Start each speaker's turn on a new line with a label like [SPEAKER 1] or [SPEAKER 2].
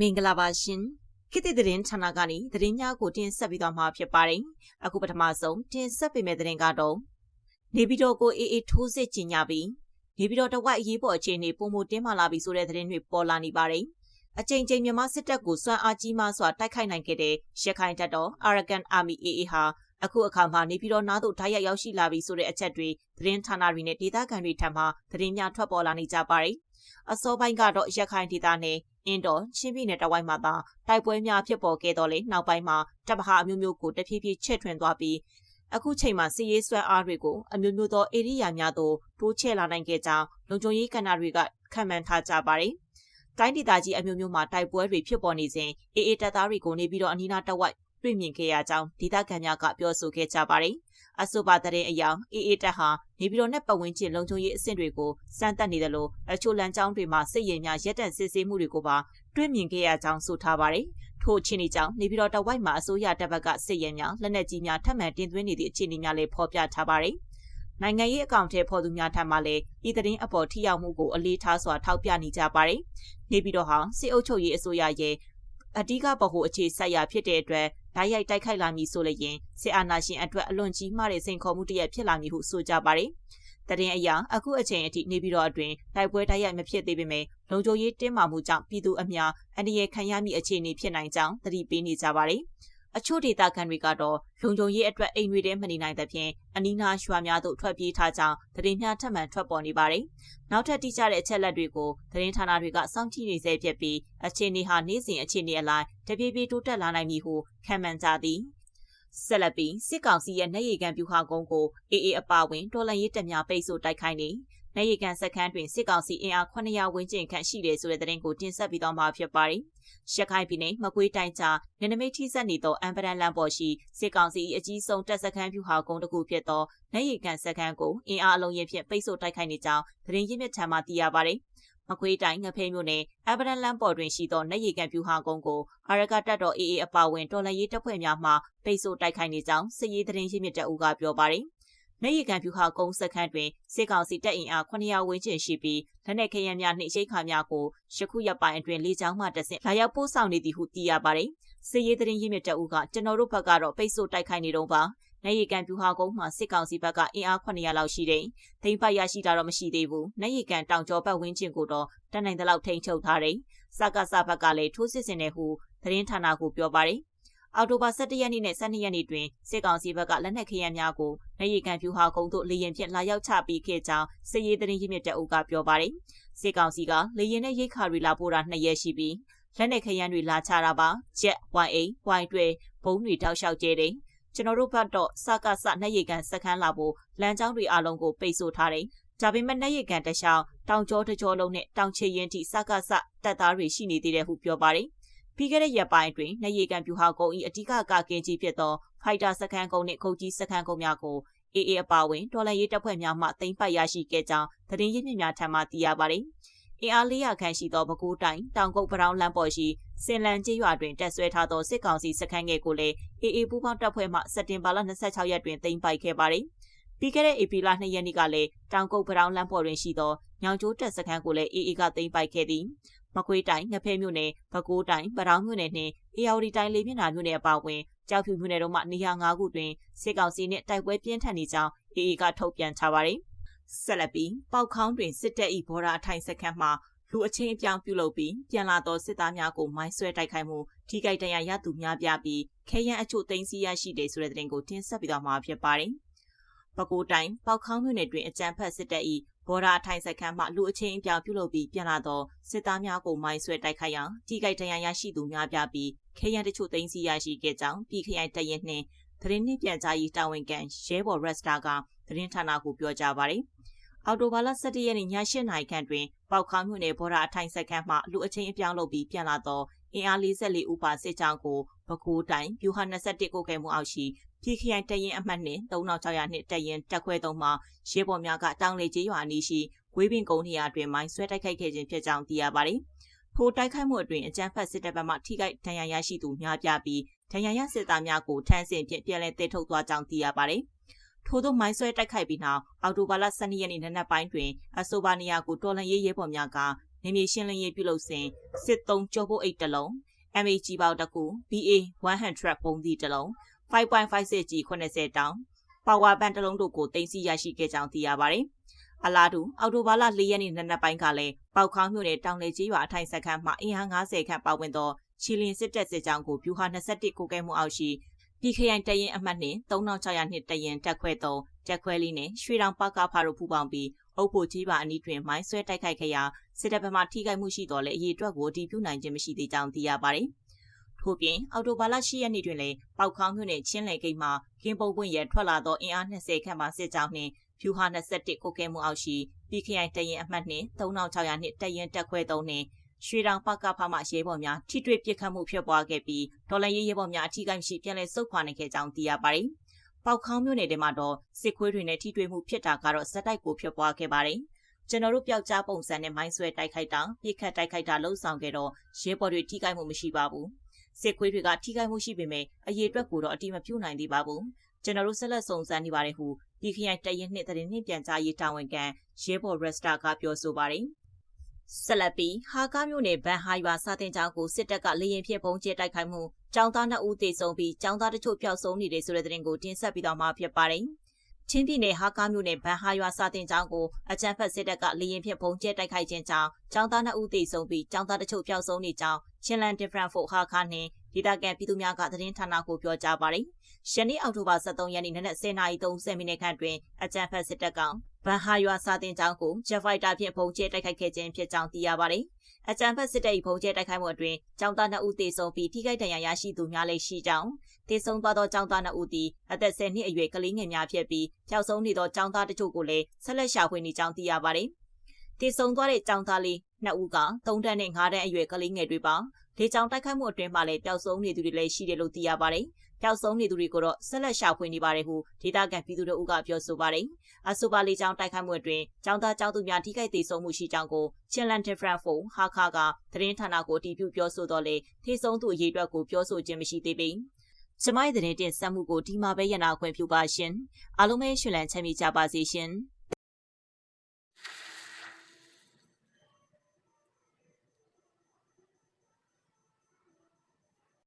[SPEAKER 1] မင်္ဂလာပါရှင်ခေတ်သစ်သတင်းဌာနကနေသတင်းများကိုတင်ဆက်ပေးသွားမှာဖြစ်ပါတယ်အခုပထမဆုံးတင်ဆက်ပေးမယ့်သတင်းကတော့နေပြည်တော်ကိုအေးအေးထိုးစစ်ကျင်ညာပြီးနေပြည်တော်တဝိုက်အရေးပေါ်အခြေအနေပုံမတင်းမာလာပြီဆိုတဲ့သတင်းတွေပေါ်လာနေပါတယ်အကြိမ်ကြိမ်မြန်မာစစ်တပ်ကိုစွမ်းအားကြီးမားစွာတိုက်ခိုက်နိုင်ခဲ့တဲ့ရခိုင်တပ်တော် Arakan Army AA ဟာအခုအခါမှာနေပြည်တော်နားသို့ဓာတ်ရိုက်ရောက်ရှိလာပြီဆိုတဲ့အချက်တွေသတင်းဌာနတွေနဲ့ဒေသခံတွေထံမှသတင်းများထွက်ပေါ်လာနေကြပါတယ်။အစောပိုင်းကတော့ရခိုင်ဒေသနဲ့ အင်းတော်ချင်းပြည်နယ်တဝိုက်မှာသာတိုက်ပွဲများဖြစ်ပေါ်ခဲ့တော့လေနောက်ပိုင်းမှာတပ်မဟာအမျိုးမျိုးကိုတဖြည်းဖြည်းချဲ့ထွင်သွားပြီးအခုချိန်မှာစီရေးဆွဲအားတွေကိုအမျိုးမျိုးသောဧရိယာများသို့တိုးချဲ့လာနိုင်ခဲ့ကြောင်းလုံခြုံရေးကဏ္ဍတွေကခံမှန်းထားကြပါတယ်။တိုင်းဒေသကြီးအမျိုးမျိုးမှာတိုက်ပွဲတွေဖြစ်ပေါ်နေစဉ်အေအေတပ်သားတွေကိုနေပြီးတော့အနီးနားတဝိုက်တွေ့မြင်ခဲ့ရကြောင်းဒေသခံများကပြောဆိုခဲ့ကြပါတယ်။ အဆိုပါတဲ့အရာအေအေတပ်ဟာနေပြည်တော်နဲ့ပတ်ဝန်းကျင်လုံခြုံရေးအဆင့်တွေကိုစမ်းသပ်နေတယ်လို့အချို့လမ်းကြောင်းတွေမှာစစ်ရေးများရက်တန့်စစ်ဆေးမှုတွေကိုပါတွေ့မြင်ခဲ့ရကြောင်းဆိုထားပါတယ်။ထို့ချင်းဒီကြောင့်နေပြည်တော်တဝိုက်မှာအစိုးရတပ်ဘက်ကစစ်ရေးများလက်နက်ကြီးများထပ်မံတင်သွင်းနေသည့်အခြေအနေများလည်းဖော်ပြထားပါတယ်။နိုင်ငံရေးအကောင့်ထဲပေါ်သူများထံမှလည်းဤသတင်းအပေါ်ထိရောက်မှုကိုအလေးထားစွာထောက်ပြနေကြပါတယ်။နေပြည်တော်ဟာစစ်အုပ်ချုပ်ရေးအစိုးရရဲ့အဓိကဗဟိုအခြေစိုက်ရာဖြစ်တဲ့အတွက် ဓာတ်ရိုက်တိုက်ခိုက်လာမည်ဆိုလျင်စစ်အာဏာရှင်အတွက်အလွန်ကြီးမားတဲ့စိန်ခေါ်မှုတစ်ရပ်ဖြစ်လာမည်ဟုဆိုကြပါတယ်။တရင်အရာအခုအချိန်အထိနေပြီးတော့အတွင်တိုက်ပွဲတိုက်ရိုက်မဖြစ်သေးပေမဲ့လုံခြုံရေးတင်းမာမှုကြောင့်ပြည်သူအများအန္တရာယ်ခံရမည့်အခြေအနေဖြစ်နိုင်ကြောင်းသတိပေးနေကြပါတယ်။ အချို့ဒေသခံတွေကတော့လုံခြုံရေးအတွက်အိမ်တွေထဲမနေနိုင်တဲ့ဖြင့်အနီးနားရွာများသို့ထွက်ပြေးထားကြောင်းသတင်းများထပ်မံထွက်ပေါ်နေပါတယ်။နောက်ထပ်တိကျတဲ့အချက်လက်တွေကိုသတင်းဌာနတွေကစောင့်ကြည့်နေစေဖြစ်ပြီးအခြေအနေဟာနေ့စဉ်အခြေအနေအလိုက်တပြေးပြေးတိုးတက်လာနိုင်မည်ဟုခံမှန်းကြသည်။ဆက်လက်ပြီးစစ်ကောင်စီရဲ့နေရီကန်ပြူဟာကုန်းကိုအေအေအပါဝင်တော်လန်ရေးတပ်များပိတ်ဆို့တိုက်ခိုက်နေ နေရီကန်စခန်းတွင်စစ်ကောင်စီအင်အား900ဝန်းကျင်ခန့်ရှိတယ်ဆိုတဲ့သတင်းကိုတင်ဆက်ပြီးတော့မှာဖြစ်ပါတယ်။ရခိုင်ပြည်နယ်မကွေးတိုင်းကြားနယ်နိမိတ်ထိစပ်နေသောအမ်ပဒန်လမ်းပေါ်ရှိစစ်ကောင်စီအကြီးဆုံးတပ်စခန်းပြူဟာကုန်းတစ်ခုဖြစ်သောနေရီကန်စခန်းကိုအင်အားအလုံးရင်ဖြင့်ပိတ်ဆို့တိုက်ခိုက်နေကြောင်းသတင်းရင်းမြစ်ထံမှသိရပါတယ်။မကွေးတိုင်းငဖဲမြို့နယ်အဗဒန်လန်ပေါ်တွင်ရှိသောနေရီကန်ပြူဟာကုန်းကိုအာရကတပ်တော် AA အပါဝင်တော်လှန်ရေးတပ်ဖွဲ့များမှပိတ်ဆို့တိုက်ခိုက်နေကြောင်းစစ်ရေးသတင်းရင်းမြစ်တအူးကပြောပါတယ်။ နေရီကန်ဖြူဟာကုန်းစခန်းတွင်စစ်ကောင်စီတပ်အင်အား900ဝန်းကျင်ရှိပြီးလက်နက်ခဲယမ်းများနှင့်ရိတ်ခါများကိုယခုရက်ပိုင်းအတွင်းလေကြောင်းမှတဆင့်လာရောက်ပို့ဆောင်နေသည်ဟုသိရပါတယ်။စစ်ရေးသတင်းရင်းမြစ်တအုပ်ကကျွန်တော်တို့ဘက်ကတော့ပိတ်ဆို့တိုက်ခိုက်နေတော့ပါ။နေရီကန်ဖြူဟာကုန်းမှာစစ်ကောင်စီဘက်ကအင်အား900လောက်ရှိတယ်။သိမ်းပိုက်ရရှိတာတော့မရှိသေးဘူး။နေရီကန်တောင်ကျော်ဘက်ဝင်းကျင်ကိုတော့တန်နိုင်တဲ့လောက်ထိန်းချုပ်ထားတယ်။စကားစဘက်ကလည်းထိုးစစ်ဆင်နေဟုသတင်းဌာနကိုပြောပါတယ်။ အော်တိုဘာ17ရက်နေ့နဲ့12ရက်နေ့တွင်စစ်ကောင်စီဘက်ကလက်နက်ခဲယမ်းများကိုနေရီကန်ဖြူဟာကုန်းသို့လေရင်ဖြင့်လာရောက်ချပြီးခဲ့ကြောင်းစစ်ရေးသတင်းရင်းမြစ်တအုပ်ကပြောပါတယ်။စစ်ကောင်စီကလေရင်နဲ့ရိတ်ခါတွေလာပို့တာ2ရက်ရှိပြီးလက်နက်ခဲယမ်းတွေလာချတာပါ။ Jet YA Y တွေဘုံတွေတောက်လျှောက်ကျဲတယ်။ကျွန်တော်တို့ဘက်တော့စကားစနေရီကန်စခန်းလာဖို့လမ်းကြောင်းတွေအလုံးကိုပိတ်ဆို့ထားတယ်။ဒါပေမဲ့နေရီကန်တခြားတောင်ကျောတကျောလုံးနဲ့တောင်ချေရင်ထိစကားစတပ်သားတွေရှိနေသေးတယ်ဟုပြောပါတယ် ပြီးခဲ့တဲ့ရက်ပိုင်းတွင်နေရီကန်ပြူဟာကုန်း၏အဓိကကာကင်းကြီးဖြစ်သောဖိုက်တာစခန်းကုန်းနှင့်ခုတ်ကြီးစခန်းကုန်းများကိုအေအေအပါဝင်တော်လန်ရေးတပ်ဖွဲ့များမှတင်ပတ်ရရှိခဲ့ကြောင်းသတင်းရင်းမြစ်များထံမှသိရပါတယ်။အင်အား400ခန့်ရှိသောပဲခူးတိုင်းတောင်ကုတ်ပရောင်းလမ်းပေါ်ရှိစင်လန်ကျေးရွာတွင်တက်ဆွဲထားသောစစ်ကောင်စီစခန်းငယ်ကိုလည်းအေအေပူးပေါင်းတပ်ဖွဲ့မှစက်တင်ဘာလ26ရက်တွင်တင်ပိုက်ခဲ့ပါတယ်။ပြီးခဲ့တဲ့ဧပြီလ2ရက်နေ့ကလည်းတောင်ကုတ်ပရောင်းလမ်းပေါ်တွင်ရှိသောညောင်ကျိုးတပ်စခန်းကိုလည်းအေအေကသိမ်းပိုက်ခဲ့သည် မကွေးတိုင်းငဖဲမြို့နယ်ပဲခူးတိုင်းပတောင်းမြို့နယ်နှင့်အေရဝတီတိုင်းလေးမျက်နှာမြို့နယ်အပါအဝင်ကြောက်ဖြူမြို့နယ်တို့မှနေရာ၅ခုတွင်စစ်ကောင်စီနှင့်တိုက်ပွဲပြင်းထန်နေကြောင်းအေအေကထုတ်ပြန်ထားပါတယ်။ဆက်လက်ပြီးပေါက်ခေါင်းတွင်စစ်တပ်၏ဘော်ဒါအထိုင်စခန်းမှလူအချင်းအပြောင်းပြုလုပ်ပြီးပြန်လာသောစစ်သားများကိုမိုင်းဆွဲတိုက်ခိုက်မှုထိခိုက်ဒဏ်ရာရသူများပြပြီးခဲယမ်းအချို့သိမ်းဆည်းရရှိတယ်ဆိုတဲ့သတင်းကိုတင်ဆက်ပြီးတော့မှာဖြစ်ပါတယ်။ပဲခူးတိုင်းပေါက်ခေါင်းမြို့နယ်တွင်အကြမ်းဖက်စစ်တပ်၏ ဘော်ဒါထိုင်စခန်းမှလူအချင်းအပြောင်ပြုလုပ်ပြီးပြန်လာသောစစ်သားများကိုမိုင်းဆွဲတိုက်ခိုက်ရာထိခိုက်ဒဏ်ရာရရှိသူများပြပြီးခဲယမ်းတချို့သိမ်းဆည်းရရှိခဲ့ကြောင်းပြည်ခရိုင်တရင်နှင့်သတင်းနှင့်ပြန်ကြားရေးတာဝန်ခံရဲဘော်ရက်စတာကသတင်းဌာနကိုပြောကြားပါတယ်။အော်တိုဘာလ17ရက်နေ့ည8:00နာရီခန့်တွင်ပေါက်ခေါမြို့နယ်ဘော်ဒါအထိုင်စခန်းမှလူအချင်းအပြောင်းလုပ်ပြီးပြန်လာသောအင်အား44ဦးပါစစ်ကြောင်းကိုပဲခူးတိုင်းပြူဟာ21ကိုကဲမှုအောက်ရှိ ပြည်ခရိုင်တရင်အမှတ်နှင့်3600နှစ်တရင်တက်ခွဲသုံးမှာရဲဘော်များကတောင်လေကျေးရွာအနီးရှိဝေးပင်ကုန်းနေရာတွင်မိုင်းဆွဲတိုက်ခိုက်ခဲ့ခြင်းဖြစ်ကြောင်းသိရပါတယ်။ထိုတိုက်ခိုက်မှုအတွင်းအကြမ်းဖက်စစ်တပ်ဘက်မှထိခိုက်ဒဏ်ရာရရှိသူများပြားပြီးဒဏ်ရာရစစ်သားများကိုထမ်းဆင့်ဖြင့်ပြန်လည်တည်ထုတ်သွားကြောင်းသိရပါတယ်။ထို့သောမိုင်းဆွဲတိုက်ခိုက်ပြီးနောက်အော်တိုဘာလ12ရက်နေ့နနက်ပိုင်းတွင်အဆိုပါနေရာကိုတော်လန်ရေးရဲဘော်များကနေမြေရှင်းလင်းရေးပြုလုပ်စဉ်စစ်သုံးကြောပိုးအိတ်တစ်လုံး MAG ပေါက်တစ်ခု BA 100ပုံသီးတစ်လုံး 5.56 G 80တောင်ပါဝါဘန်တစ်လုံးတို့ကိုတင်စီရရှိခဲ့ကြောင်းသိရပါတယ်။အလားတူအော်တိုဘာလ၄ရက်နေ့နံနက်ပိုင်းကလည်းပေါက်ခေါင်းမြို့နယ်တောင်လေကြီးရွာအထိုင်စခန်းမှာအင်အား90ခန့်ပါဝင်သောချီလင်စစ်တပ်စစ်ကြောင်းကိုပြူဟာ21ကိုကဲမှုအောက်ရှိပြည်ခရိုင်တရင်အမှတ်နှင့်3600နှစ်တရင်တက်ခွဲ3တက်ခွဲလေးနဲ့ရွှေတောင်ပကဖာတို့ပူးပေါင်းပြီးအုပ်ဖို့ကြီးပါအနီးတွင်မိုင်းဆွဲတိုက်ခိုက်ခဲ့ရာစစ်တပ်ဘက်မှထိခိုက်မှုရှိတော်လဲအရေးအတွက်ကိုအတည်ပြုနိုင်ခြင်းမရှိသေးကြောင်းသိရပါတယ်။ ထို့ပြင်အော်တိုဘာလ10ရက်နေ့တွင်လည်းပောက်ခေါင်းမြို့နယ်ချင်းလယ်ဂိတ်မှာကင်းပုံပွင့်ရဲထွက်လာသောအင်အား20ခန့်မှစစ်ကြောင်းနှင့်ဖြူဟာ21ကိုကဲမှုအောက်ရှိပြည်ခရိုင်တရင်အမှတ်နှင့်3600နှစ်တရင်တက်ခွဲ3နှင့်ရွှေတောင်ပကဖမှရဲဘော်များထိတွေ့ပစ်ခတ်မှုဖြစ်ပွားခဲ့ပြီးဒေါ်လာရေးရဲဘော်များအထီးကိုင်းရှိပြန်လည်ဆုတ်ခွာနိုင်ခဲ့ကြောင်းသိရပါတယ်။ပေါက်ခေါင်းမြို့နယ်ထဲမှာတော့စစ်ခွေးတွေနဲ့ထိတွေ့မှုဖြစ်တာကတော့စက်တိုက်ကိုဖြစ်ပွားခဲ့ပါတယ်။ကျွန်တော်တို့ပျောက်ကြားပုံစံနဲ့မိုင်းဆွဲတိုက်ခိုက်တာပြစ်ခတ်တိုက်ခိုက်တာလှုံ့ဆော်ခဲ့တော့ရဲဘော်တွေထိခိုက်မှုမရှိပါဘူး။ စစ်ခွေးတွေကထိခိုက်မှုရှိပေမဲ့အရေးအတွက်ကိုတော့အတိမပြုနိုင်သေးပါဘူး။ကျွန်တော်တို့ဆက်လက်စုံစမ်းနေပါတယ်ဟုပြည်ခရိုင်တရင်နှစ်တဲ့နှစ်ပြန်ကြားရေးတာဝန်ခံရဲဘော်ရက်စတာကပြောဆိုပါတယ်။ဆက်လက်ပြီးဟာကားမြို့နယ်ဗန်ဟာရွာစာတင်ကျောင်းကိုစစ်တပ်ကလေရင်ဖြင့်ပုံကျဲတိုက်ခိုက်မှုကျောင်းသား2ဦးသေဆုံးပြီးကျောင်းသားတချို့ပျောက်ဆုံးနေတယ်ဆိုတဲ့သတင်းကိုတင်ဆက်ပြီးတော့မှာဖြစ်ပါတယ်။ ချင်းပြည်နယ်ဟာကားမြို့နယ်ဗန်ဟာရွာစာတင်ကျောင်းကိုအကြမ်းဖက်စစ်တပ်ကလေရင်ဖြင့်ပုံကျဲတိုက်ခိုက်ခြင်းကြောင့်ကျောင်းသား2ဦးသေဆုံးပြီးကျောင်းသားတချို့ပျောက်ဆုံးနေကြောင်းချင်းလန် different for ဟာကားနှင့်ဒေတာကန်ပြည်သူများကသတင်းဌာနကိုပြောကြားပါတယ်။ယနေ့အောက်တိုဘာ23ရက်နေ့နနက်10:30မိနစ်ခန့်တွင်အကြမ်းဖက်စစ်တပ်ကဗန်ဟာရွာစာတင်ကျောင်းကိုဂျက်ဖိုက်တာဖြင့်ပုံကျဲတိုက်ခိုက်ခဲ့ခြင်းဖြစ်ကြောင်းသိရပါတယ်။ အကြံဖက်စစ်တပ်၏ပုံကျဲတိုက်ခိုက်မှုအတွင်းကျောင်းသား2ဦးသေဆုံးပြီးထိခိုက်ဒဏ်ရာရရှိသူများလည်းရှိကြောင်းသေဆုံးသွားသောကျောင်းသား2ဦးသည်အသက်10နှစ်အရွယ်ကလေးငယ်များဖြစ်ပြီးပျောက်ဆုံးနေသောကျောင်းသားတချို့ကိုလည်းဆက်လက်ရှာဖွေနေကြောင်းသိရပါတယ်။ သေဆုံးသွားတဲ့ကျောင်းသားလေး2ဦးက3တန်းနဲ့5တန်းအရွယ်ကလေးငယ်တွေပါ။လေကြောင်တိုက်ခိုက်မှုအတွင်းမှာလည်းပျောက်ဆုံးနေသူတွေလည်းရှိတယ်လို့သိရပါတယ်။ပျောက်ဆုံးနေသူတွေကိုတော့ဆက်လက်ရှာဖွေနေပါတယ်ဟုဒေသခံပြည်သူတို့ကပြောဆိုပါတယ်။အဆိုပါလေးကြောင်းတိုက်ခိုက်မှုအတွင်းចောင်းသားចောင်းသူများထိခိုက်ဒေဆုံးမှုရှိကြောင်းကို Chinland Different Phone ဟာခါကသတင်းဌာနကိုအတည်ပြုပြောဆိုတော့လေထိဆုံးသူအရေးအတွက်ကိုပြောဆိုခြင်းမရှိသေးပေ။ကျမရဲ့သတင်းတင်ဆက်မှုကိုဒီမှာပဲရနာခွင့်ပြုပါရှင်။အားလုံးပဲရှင်လန်းချမ်းမြေကြပါစေရှင်။